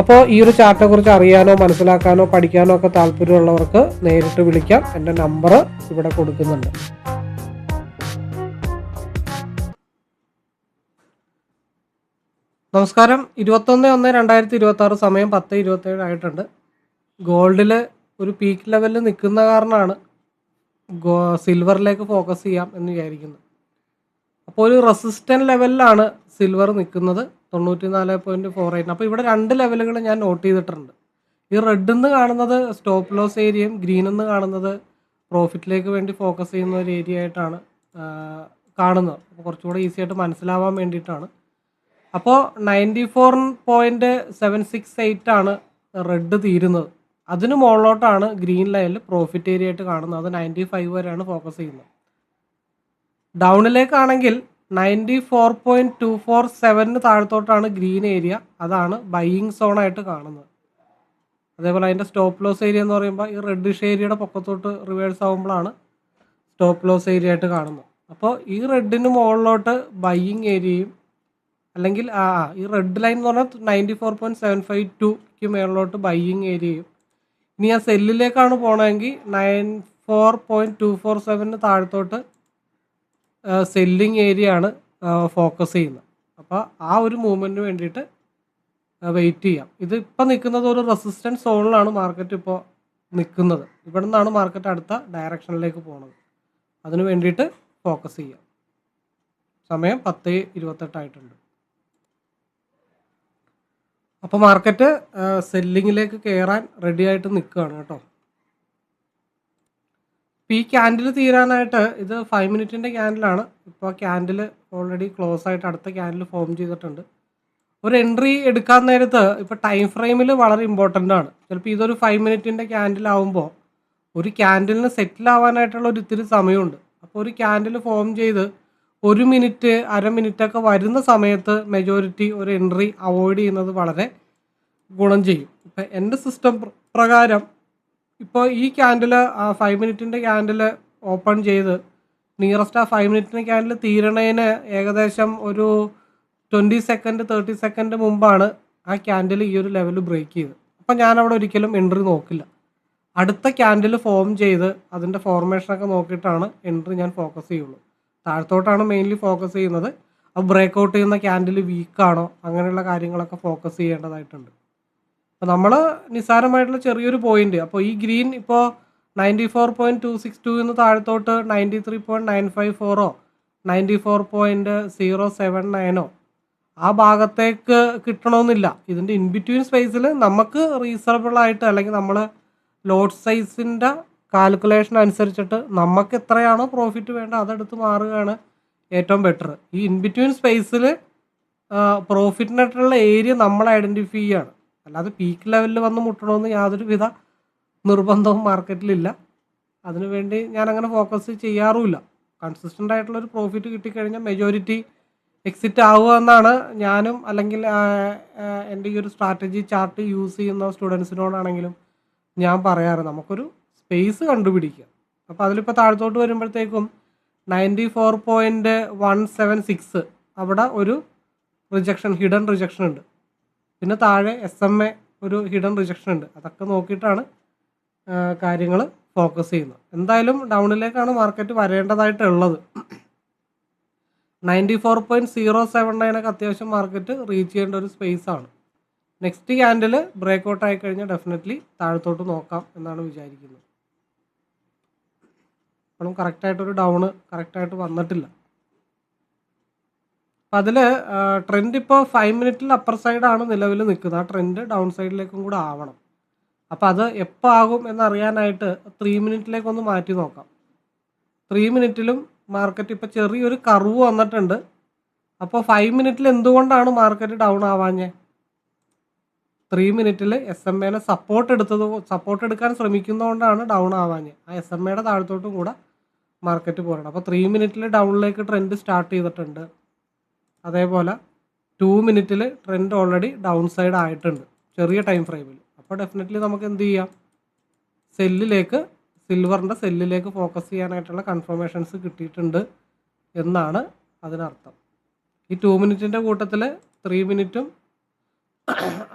അപ്പോൾ ഈ ഒരു ചാർട്ടിനെ കുറിച്ച് അറിയാനോ മനസ്സിലാക്കാനോ പഠിക്കാനോ ഒക്കെ താല്പര്യമുള്ളവർക്ക് നേരിട്ട് വിളിക്കാം. എന്റെ നമ്പർ ഇവിടെ കൊടുക്കുന്നുണ്ട്. നമസ്കാരം. ഇരുപത്തൊന്ന് ഒന്ന് രണ്ടായിരത്തി ഇരുപത്തി ആറ് സമയം പത്ത് ഇരുപത്തേഴ് ആയിട്ടുണ്ട്. ഗോൾഡിൽ ഒരു പീക്ക് ലെവലിൽ നിൽക്കുന്ന കാരണമാണ് ഗോ സിൽവറിലേക്ക് ഫോക്കസ് ചെയ്യാം എന്ന് വിചാരിക്കുന്നത് അപ്പോൾ ഒരു റെസിസ്റ്റന്റ് ലെവലിലാണ് സിൽവർ നിൽക്കുന്നത്. തൊണ്ണൂറ്റി നാല് പോയിന്റ് ഫോർ എയ്റ്റ് അപ്പോൾ ഇവിടെ രണ്ട് ലെവലുകൾ ഞാൻ നോട്ട് ചെയ്തിട്ടുണ്ട്. ഈ റെഡ് എന്ന് കാണുന്നത് സ്റ്റോപ്പ് ലോസ് ഏരിയയും ഗ്രീൻ എന്ന് കാണുന്നത് പ്രോഫിറ്റിലേക്ക് വേണ്ടി ഫോക്കസ് ചെയ്യുന്ന ഒരു ഏരിയ ആയിട്ടാണ് കാണുന്നത്. അപ്പോൾ കുറച്ചുകൂടെ ഈസി ആയിട്ട് മനസ്സിലാവാൻ വേണ്ടിയിട്ടാണ്. അപ്പോൾ ninety four point seven six eight ആണ് റെഡ് തീരുന്നത്. അതിന് മുകളിലോട്ടാണ് ഗ്രീൻ ലൈനിൽ പ്രോഫിറ്റ് ഏരിയ ആയിട്ട് കാണുന്നത്. അത് നയന്റി ഫൈവ് വരെയാണ് ഫോക്കസ് ചെയ്യുന്നത്. ഡൗണിലേക്കാണെങ്കിൽ ninety four point two four സെവനിന് താഴത്തോട്ടാണ് ഗ്രീൻ ഏരിയ അതാണ് ബൈയിങ് സോണായിട്ട് കാണുന്നത്. അതേപോലെ അതിന്റെ സ്റ്റോപ്പ് ലോസ് ഏരിയ എന്ന് പറയുമ്പോൾ ഈ റെഡിഷ് ഏരിയയുടെ പൊക്കത്തോട്ട് റിവേഴ്സ് ആകുമ്പോഴാണ് സ്റ്റോപ്പ് ലോസ് ഏരിയ ആയിട്ട് കാണുന്നത്. അപ്പോൾ ഈ റെഡിന് മുകളിലോട്ട് ബൈയിങ് ഏരിയയും അല്ലെങ്കിൽ ആ ഈ റെഡ് ലൈൻ എന്ന് പറഞ്ഞാൽ ninety four point seven five took മുകളിലോട്ട് ബൈയിങ് ഏരിയയും ഇനി ആ സെല്ലിലേക്കാണ് പോകണമെങ്കിൽ nine four point two four സെവനിന് താഴത്തോട്ട് സെല്ലിങ് ഏരിയ ആണ് ഫോക്കസ് ചെയ്യുന്നത്. അപ്പോൾ ആ ഒരു മൂവ്മെന്റിന് വേണ്ടിയിട്ട് വെയിറ്റ് ചെയ്യാം. ഇത് ഇപ്പം നിൽക്കുന്നത് ഒരു റെസിസ്റ്റൻസ് സോണിലാണ് മാർക്കറ്റ് ഇപ്പോൾ നിൽക്കുന്നത്. ഇവിടെ നിന്നാണ് മാർക്കറ്റ് അടുത്ത ഡയറക്ഷനിലേക്ക് പോകുന്നത് അതിന് വേണ്ടിയിട്ട് ഫോക്കസ് ചെയ്യാം. സമയം പത്ത് ഇരുപത്തെട്ടായിട്ടുണ്ട് അപ്പോൾ മാർക്കറ്റ് സെല്ലിങ്ങിലേക്ക് കയറാൻ റെഡി ആയിട്ട് നിൽക്കുകയാണ് കേട്ടോ. ഈ ക്യാൻഡിൽ തീരാനായിട്ട് ഇത് ഫൈവ് മിനിറ്റിന്റെ ക്യാൻഡിലാണ് ഇപ്പോൾ ക്യാൻഡിൽ ഓൾറെഡി ക്ലോസ് ആയിട്ട് അടുത്ത ക്യാൻഡിൽ ഫോം ചെയ്തിട്ടുണ്ട്. ഒരു എൻട്രി എടുക്കാൻ നേരത്ത് ഇപ്പോൾ ടൈം ഫ്രെയിമിൽ വളരെ ഇമ്പോർട്ടന്റ് ആണ്. ചിലപ്പോൾ ഇതൊരു ഫൈവ് മിനിറ്റിന്റെ ക്യാൻഡിൽ ആവുമ്പോൾ ഒരു ക്യാൻഡിലിന് സെറ്റിൽ ആവാനായിട്ടുള്ള ഒരു ഇത്തിരി സമയമുണ്ട്. അപ്പോൾ ഒരു ക്യാൻഡിൽ ഫോം ചെയ്ത് ഒരു മിനിറ്റ് അര മിനിറ്റൊക്കെ വരുന്ന സമയത്ത് മെജോറിറ്റി ഒരു എൻട്രി അവോയ്ഡ് ചെയ്യുന്നത് വളരെ ഗുണം ചെയ്യും. ഇപ്പം എന്റെ സിസ്റ്റം പ്രകാരം ഇപ്പോൾ ഈ ക്യാൻഡിൽ ഫൈവ് മിനിറ്റിന്റെ ക്യാൻഡിൽ ഓപ്പൺ ചെയ്ത് നിയറസ്റ്റ് ആ ഫൈവ് മിനിറ്റിന്റെ ക്യാൻഡിൽ തീരണേന് ഏകദേശം ഒരു ട്വന്റി സെക്കൻഡ് തേർട്ടി സെക്കൻഡ് മുമ്പാണ് ആ ക്യാൻഡിൽ ഈ ഒരു ലെവൽ ബ്രേക്ക് ചെയ്ത്. അപ്പം ഞാൻ അവിടെ ഒരിക്കലും എൻട്രി നോക്കില്ല. അടുത്ത ക്യാൻഡിൽ ഫോം ചെയ്ത് അതിന്റെ ഫോർമേഷനൊക്കെ നോക്കിയിട്ടാണ് എൻട്രി ഞാൻ ഫോക്കസ് ചെയ്യുള്ളൂ. താഴത്തോട്ടാണ് മെയിൻലി ഫോക്കസ് ചെയ്യുന്നത്. അപ്പോൾ ബ്രേക്ക് ഔട്ട് ചെയ്യുന്ന ക്യാൻഡിൽ വീക്കാണോ അങ്ങനെയുള്ള കാര്യങ്ങളൊക്കെ ഫോക്കസ് ചെയ്യേണ്ടതായിട്ടുണ്ട്. അപ്പോൾ നമ്മൾ നിസ്സാരമായിട്ടുള്ള ചെറിയൊരു പോയിന്റ് അപ്പോൾ ഈ ഗ്രീൻ ഇപ്പോൾ ninety four point two six two എന്ന് താഴത്തോട്ട് ninety three point nine five ഫോറോ ninety four point zero seven നയനോ ആ ഭാഗത്തേക്ക് കിട്ടണമെന്നില്ല ഇതിന്റെ ഇൻ ബിറ്റ്വീൻ സ്പേസിൽ നമുക്ക് റീസണബിൾ ആയിട്ട് അല്ലെങ്കിൽ നമ്മൾ ലോഡ് സൈസിന്റെ കാൽക്കുലേഷൻ അനുസരിച്ചിട്ട് നമുക്ക് എത്രയാണോ പ്രോഫിറ്റ് വേണ്ട അതെടുത്ത് മാറുകയാണ് ഏറ്റവും ബെറ്റർ ഈ ഇൻ ബിറ്റ്വീൻ സ്പേസിൽ പ്രോഫിറ്റിനായിട്ടുള്ള ഏരിയ നമ്മൾ ഐഡന്റിഫൈ ചെയ്യാണ്. അല്ലാതെ പീക്ക് ലെവലിൽ വന്ന് മുട്ടണമെന്ന് യാതൊരു വിധ നിർബന്ധവും മാർക്കറ്റിലില്ല അതിനുവേണ്ടി ഞാൻ അങ്ങനെ ഫോക്കസ് ചെയ്യാറുമില്ല. കൺസിസ്റ്റന്റ് ആയിട്ടുള്ള ഒരു പ്രോഫിറ്റ് കിട്ടിക്കഴിഞ്ഞാൽ മെജോറിറ്റി എക്സിറ്റ് ആവുക എന്നാണ് ഞാനും അല്ലെങ്കിൽ എന്റെ ഈ ഒരു സ്ട്രാറ്റജി ചാർട്ട് യൂസ് ചെയ്യുന്ന സ്റ്റുഡൻസിനോടാണെങ്കിലും ഞാൻ പറയാറ്. നമുക്കൊരു സ്പേസ് കണ്ടുപിടിക്കുക അപ്പോൾ അതിലിപ്പോൾ താഴത്തോട്ട് വരുമ്പോഴത്തേക്കും ninety four point one seven six അവിടെ ഒരു റിജക്ഷൻ ഹിഡൻ റിജക്ഷൻ ഉണ്ട്. പിന്നെ താഴെ എസ് എം എ ഒരു ഹിഡൻ റിജക്ഷൻ ഉണ്ട്. അതൊക്കെ നോക്കിയിട്ടാണ് കാര്യങ്ങൾ ഫോക്കസ് ചെയ്യുന്നത്. എന്തായാലും ഡൗണിലേക്കാണ് market വരേണ്ടതായിട്ടുള്ളത് ninety four point zero seven നയനൊക്കെ അത്യാവശ്യം മാർക്കറ്റ് റീച്ച് ചെയ്യേണ്ട ഒരു സ്പേസ് ആണ്. നെക്സ്റ്റ് ക്യാൻഡിൽ ബ്രേക്ക് ഔട്ട് ആയി കഴിഞ്ഞാൽ ഡെഫിനറ്റ്ലി താഴത്തോട്ട് നോക്കാം എന്നാണ് വിചാരിക്കുന്നത്. ഇപ്പോഴും കറക്റ്റായിട്ടൊരു ഡൗണ് കറക്റ്റായിട്ട് വന്നിട്ടില്ല. അപ്പം അതിൽ ട്രെൻഡ് ഇപ്പോൾ ഫൈവ് മിനിറ്റിൽ അപ്പർ സൈഡാണ് നിലവിൽ നിൽക്കുന്നത്. ആ ട്രെൻഡ് ഡൗൺ സൈഡിലേക്കും കൂടെ ആവണം. അപ്പോൾ അത് എപ്പോൾ ആകും എന്നറിയാനായിട്ട് ത്രീ മിനിറ്റിലേക്കൊന്ന് മാറ്റി നോക്കാം. ത്രീ മിനിറ്റിലും മാർക്കറ്റ് ഇപ്പോൾ ചെറിയൊരു കർവ് വന്നിട്ടുണ്ട്. അപ്പോൾ ഫൈവ് മിനിറ്റിൽ എന്തുകൊണ്ടാണ് മാർക്കറ്റ് ഡൗൺ ആവാഞ്ഞേ? ത്രീ മിനിറ്റിൽ എസ് എം എനെ സപ്പോർട്ട് എടുത്തത് സപ്പോർട്ട് എടുക്കാൻ ശ്രമിക്കുന്നതുകൊണ്ടാണ് ഡൗൺ ആവാഞ്ഞ്. ആ എസ് എം എയുടെ താഴത്തോട്ടും കൂടെ മാർക്കറ്റ് പോരണം. അപ്പോൾ ത്രീ മിനിറ്റിൽ ഡൗണിലേക്ക് ട്രെൻഡ് സ്റ്റാർട്ട് ചെയ്തിട്ടുണ്ട്. അതേപോലെ ടു മിനിറ്റിൽ ട്രെൻഡ് ഓൾറെഡി ഡൗൺ സൈഡ് ആയിട്ടുണ്ട്. ചെറിയ ടൈം ഫ്രെയിമിൽ അപ്പോൾ ഡെഫിനറ്റ്ലി നമുക്ക് എന്ത് ചെയ്യാം? സെല്ലിലേക്ക് സിൽവറിന്റെ സെല്ലിലേക്ക് ഫോക്കസ് ചെയ്യാനായിട്ടുള്ള കൺഫർമേഷൻസ് കിട്ടിയിട്ടുണ്ട് എന്നാണ് അതിനർത്ഥം. ഈ ടു മിനിറ്റിന്റെ കൂട്ടത്തിൽ ത്രീ മിനിറ്റും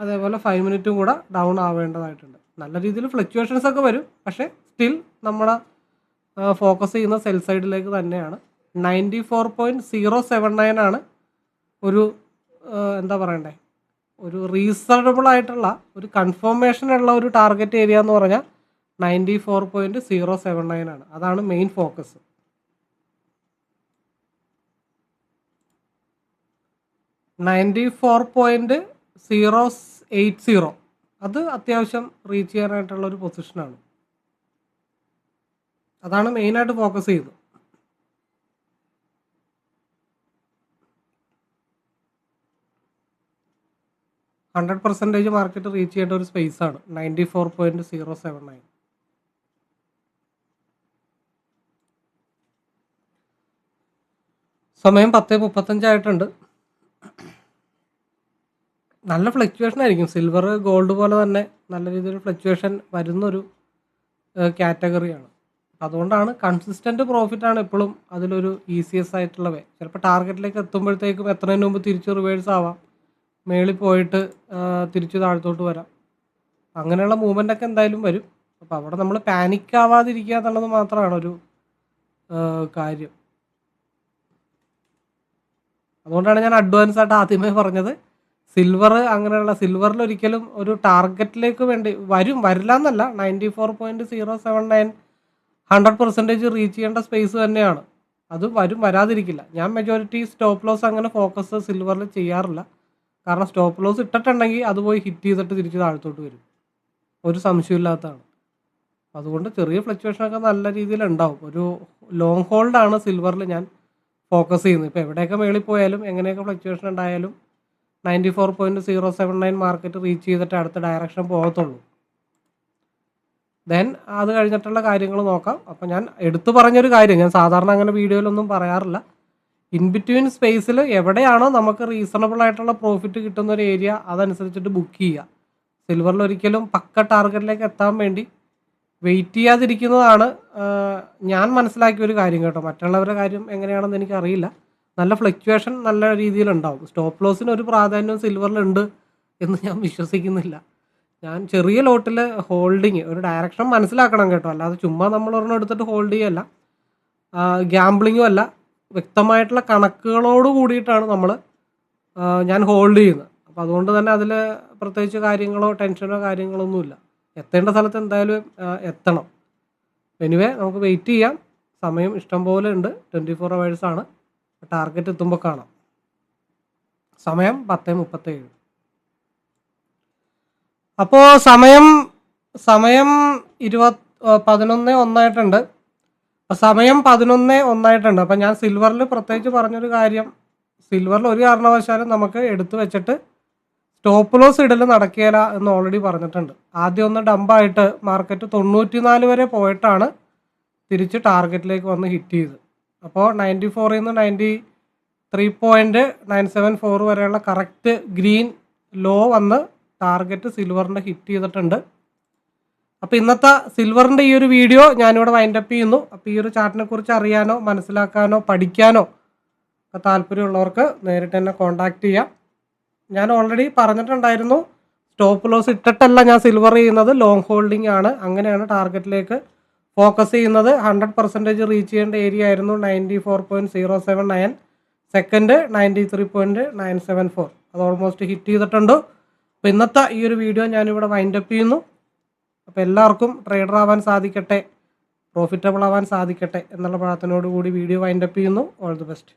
അതേപോലെ ഫൈവ് മിനിറ്റും കൂടെ ഡൗൺ ആവേണ്ടതായിട്ടുണ്ട്. നല്ല രീതിയിൽ ഫ്ലക്ച്വേഷൻസ് ഒക്കെ വരും. പക്ഷേ സ്റ്റിൽ നമ്മുടെ ഫോക്കസ് ചെയ്യുന്ന സെൽ സൈഡിലേക്ക് തന്നെയാണ്. Ninety four point zero seven nine ആണ് ഒരു എന്താ പറയണ്ടേ? ഒരു റീസണബിൾ ആയിട്ടുള്ള ഒരു കൺഫർമേഷൻ ഉള്ള ഒരു ടാർഗറ്റ് ഏരിയ എന്ന് പറഞ്ഞാൽ ninety four point zero seven nine ആണ്. അതാണ് main focus ninety four point zero eight zero അത് അത്യാവശ്യം റീച്ച് ചെയ്യാനായിട്ടുള്ള ഒരു പൊസിഷനാണ് അതാണ് മെയിനായിട്ട് ഫോക്കസ് ചെയ്യുന്നത് ഹൺഡ്രഡ് പെർസെന്റേജ് മാർക്കറ്റ് റീച്ച് ചെയ്യേണ്ട ഒരു സ്പേസ് ആണ് ninety four point zero seven nine. സമയം പത്ത് മുപ്പത്തഞ്ചായിട്ടുണ്ട്. നല്ല ഫ്ലക്ച്വേഷൻ ആയിരിക്കും സിൽവർ ഗോൾഡ് പോലെ തന്നെ നല്ല രീതിയിൽ ഫ്ലക്ച്വേഷൻ വരുന്നൊരു കാറ്റഗറിയാണ്. അതുകൊണ്ടാണ് കൺസിസ്റ്റന്റ് പ്രോഫിറ്റ് ആണ് എപ്പോഴും അതിലൊരു ഈസിയസ്റ്റ് ആയിട്ടുള്ള വേ ചിലപ്പോൾ ടാർഗറ്റിലേക്ക് എത്തുമ്പോഴത്തേക്കും എത്രയും മുമ്പ് തിരിച്ച് റിവേഴ്സ് ആവാം മേളിൽ പോയിട്ട് തിരിച്ചു താഴത്തോട്ട് വരാം. അങ്ങനെയുള്ള മൂവ്മെന്റ് ഒക്കെ എന്തായാലും വരും. അപ്പോൾ അവിടെ നമ്മൾ പാനിക് ആവാതിരിക്കുക എന്നുള്ളത് മാത്രമാണ് ഒരു കാര്യം. അതുകൊണ്ടാണ് ഞാൻ അഡ്വാൻസ് ആയിട്ട് ആദ്യമേ പറഞ്ഞത്. സിൽവർ അങ്ങനെയുള്ള സിൽവറിൽ ഒരിക്കലും ഒരു ടാർഗറ്റിലേക്ക് വേണ്ടി വരും. വരില്ല എന്നല്ല ninety four point zero seven nine hundred percentage reach ചെയ്യേണ്ട സ്പേസ് തന്നെയാണ്. അത് വരും വരാതിരിക്കില്ല. ഞാൻ മെജോറിറ്റി സ്റ്റോപ്പ് ലോസ് അങ്ങനെ ഫോക്കസ് സിൽവറിൽ ചെയ്യാറില്ല. കാരണം സ്റ്റോപ്പ് ലോസ് ഇട്ടിട്ടുണ്ടെങ്കിൽ അത് പോയി ഹിറ്റ് ചെയ്തിട്ട് തിരിച്ച് താഴത്തോട്ട് വരും. ഒരു സംശയമില്ലാത്തതാണ്. അതുകൊണ്ട് ചെറിയ ഫ്ലക്ച്വേഷൻ ഒക്കെ നല്ല രീതിയിൽ ഉണ്ടാവും. ഒരു ലോങ് ഹോൾഡാണ് സിൽവറിൽ ഞാൻ ഫോക്കസ് ചെയ്യുന്നത്. ഇപ്പോൾ എവിടെയൊക്കെ മേളിൽ പോയാലും എങ്ങനെയൊക്കെ ഫ്ലക്ച്വേഷൻ ഉണ്ടായാലും ninety four point zero seven nine market reach ചെയ്തിട്ട് അടുത്ത ഡയറക്ഷൻ പോകത്തുള്ളൂ. ദെൻ അത് കഴിഞ്ഞിട്ടുള്ള കാര്യങ്ങൾ നോക്കാം. അപ്പോൾ ഞാൻ എടുത്തു പറഞ്ഞൊരു കാര്യം. ഞാൻ സാധാരണ അങ്ങനെ വീഡിയോയിലൊന്നും പറയാറില്ല. ഇൻ ബിറ്റ്വീൻ സ്പേസിൽ എവിടെയാണോ നമുക്ക് റീസണബിൾ ആയിട്ടുള്ള പ്രോഫിറ്റ് കിട്ടുന്ന ഒരു ഏരിയ അതനുസരിച്ചിട്ട് ബുക്ക് ചെയ്യുക. സിൽവറിൽ ഒരിക്കലും പക്ക ടാർഗറ്റിലേക്ക് എത്താൻ വേണ്ടി വെയിറ്റ് ചെയ്യാതിരിക്കുന്നതാണ് ഞാൻ മനസ്സിലാക്കിയ ഒരു കാര്യം കേട്ടോ. മറ്റുള്ളവരുടെ കാര്യം എങ്ങനെയാണെന്ന് എനിക്കറിയില്ല. നല്ല ഫ്ലക്ച്വേഷൻ നല്ല രീതിയിലുണ്ടാവും സ്റ്റോപ്പ് ലോസിന് ഒരു പ്രാധാന്യം സിൽവറിലുണ്ട് എന്ന് ഞാൻ വിശ്വസിക്കുന്നില്ല. ഞാൻ ചെറിയ ലോട്ടിൽ ഹോൾഡിങ് ഒരു ഡയറക്ഷൻ മനസ്സിലാക്കണം കേട്ടോ. അല്ലാതെ ചുമ്മാ നമ്മൾ ഒരെണ്ണം എടുത്തിട്ട് ഹോൾഡ് ചെയ്യല്ല. ഗ്യാംബ്ലിങ്ങും അല്ല. വ്യക്തമായിട്ടുള്ള കണക്കുകളോട് കൂടിയിട്ടാണ് നമ്മൾ ഞാൻ ഹോൾഡ് ചെയ്യുന്നത്. അപ്പോൾ അതുകൊണ്ട് തന്നെ അതിൽ പ്രത്യേകിച്ച് കാര്യങ്ങളോ ടെൻഷനോ കാര്യങ്ങളോ ഒന്നുമില്ല എത്തേണ്ട സ്ഥലത്ത് എന്തായാലും എത്തണം. എനിവേ നമുക്ക് വെയിറ്റ് ചെയ്യാം. സമയം ഇഷ്ടം പോലെ ഉണ്ട്. ട്വന്റി ഫോർ ആണ്. ടാർഗറ്റ് എത്തുമ്പോൾ കാണാം. സമയം പത്ത് മുപ്പത്തേഴ്. അപ്പോൾ സമയം സമയം ഇരുപത് പതിനൊന്ന് ഒന്നായിട്ടുണ്ട്. സമയം പതിനൊന്ന് ഒന്നായിട്ടുണ്ട്. അപ്പോൾ ഞാൻ സിൽവറിൽ പ്രത്യേകിച്ച് പറഞ്ഞൊരു കാര്യം സിൽവറിൽ ഒരു കാരണവശാലും നമുക്ക് എടുത്തു വെച്ചിട്ട് സ്റ്റോപ്പ് ലോസ് ഇടൽ നടക്കുകയില്ല എന്ന് ഓൾറെഡി പറഞ്ഞിട്ടുണ്ട്. ആദ്യം ഒന്ന് ഡമ്പായിട്ട് മാർക്കറ്റ് തൊണ്ണൂറ്റിനാല് വരെ പോയിട്ടാണ് തിരിച്ച് ടാർഗറ്റിലേക്ക് വന്ന് ഹിറ്റ് ചെയ്ത്. അപ്പോൾ നയന്റി ഫോറിൽ നിന്ന് ninety three point nine seven four വരെയുള്ള കറക്റ്റ് ഗ്രീൻ ലോ വന്ന് ടാർഗറ്റ് സിൽവറിന്റെ ഹിറ്റ് ചെയ്തിട്ടുണ്ട്. അപ്പോൾ ഇന്നത്തെ സിൽവറിന്റെ ഈ ഒരു വീഡിയോ ഞാനിവിടെ വൈൻഡപ്പ് ചെയ്യുന്നു. അപ്പോൾ ഈ ഒരു ചാർട്ടിനെ കുറിച്ച് അറിയാനോ മനസ്സിലാക്കാനോ പഠിക്കാനോ ഒക്കെ താല്പര്യമുള്ളവർക്ക് നേരിട്ട് എന്നെ കോൺടാക്ട് ചെയ്യാം. ഞാൻ ഓൾറെഡി പറഞ്ഞിട്ടുണ്ടായിരുന്നു സ്റ്റോപ്പ് ലോസ് ഇട്ടിട്ടല്ല ഞാൻ സിൽവർ ചെയ്യുന്നത് ലോങ് ഹോൾഡിംഗ് ആണ്. അങ്ങനെയാണ് ടാർഗറ്റിലേക്ക് ഫോക്കസ് ചെയ്യുന്നത്. ഹൺഡ്രഡ് പെർസെന്റേജ് റീച്ച് ചെയ്യേണ്ട ഏരിയ ആയിരുന്നു ninety four point zero seven nine second ninety three point nine seven four അത് ഓൾമോസ്റ്റ് ഹിറ്റ് ചെയ്തിട്ടുണ്ട്. അപ്പോൾ ഇന്നത്തെ ഈ ഒരു വീഡിയോ ഞാനിവിടെ വൈൻഡപ്പ് ചെയ്യുന്നു. അപ്പോൾ എല്ലാവർക്കും ട്രേഡർ ആവാൻ സാധിക്കട്ടെ പ്രോഫിറ്റബിൾ ആവാൻ സാധിക്കട്ടെ എന്നുള്ള പ്രാർത്ഥനയോടുകൂടി വീഡിയോ വൈൻഡപ്പ് ചെയ്യുന്നു. All the best